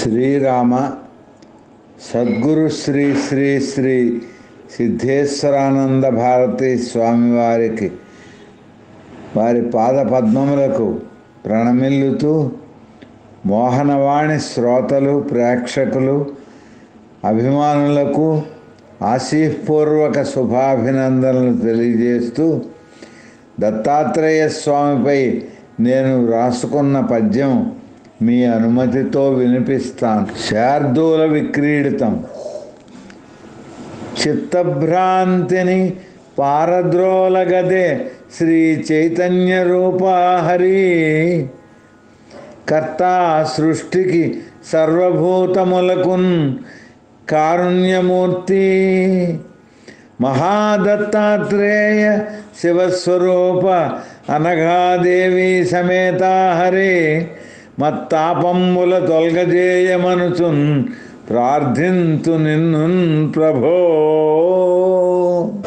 శ్రీరామ సద్గురు శ్రీ శ్రీ శ్రీ సిద్ధేశ్వరానంద భారతి స్వామివారికి వారి పాద పద్మములకు ప్రణమిల్లుతూ మోహనవాణి శ్రోతలు ప్రేక్షకులు అభిమానులకు ఆశీపూర్వక శుభాభినందనలు తెలియజేస్తూ దత్తాత్రేయ స్వామిపై నేను రాసుకున్న పద్యం మీ అనుమతితో వినిపిస్తాను శార్దూల విక్రీడితం. చిత్తభ్రాంతిని పారద్రోలగదే శ్రీ చైతన్య రూపాహరి. కర్త సృష్టికి సర్వభూతములకున్ కారుణ్యమూర్తి. మహాదత్తాత్రేయ శివస్వరూప అనఘాదేవి సమేత హరే మత్తాపమ్ముల తొలగజేయమనుచున్ ప్రార్థింతు నిన్ను ప్రభో.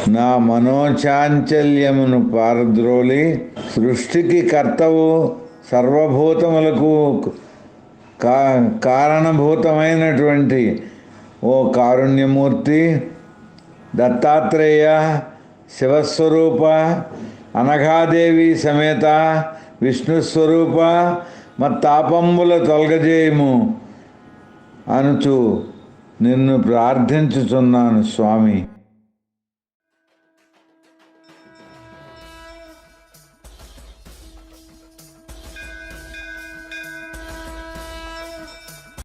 నా మనోచాంచల్యమును పారద్రోలి సృష్టికి కర్తవు సర్వభూతములకు కా కారణభూతమైనటువంటి ఓ కారుణ్యమూర్తి దత్తాత్రేయ శివస్వరూప అనఘాదేవి సమేత విష్ణుస్వరూప మత్తాపంబుల తొలగజేయము అనుచు నిన్ను ప్రార్థించుచున్నాను స్వామి.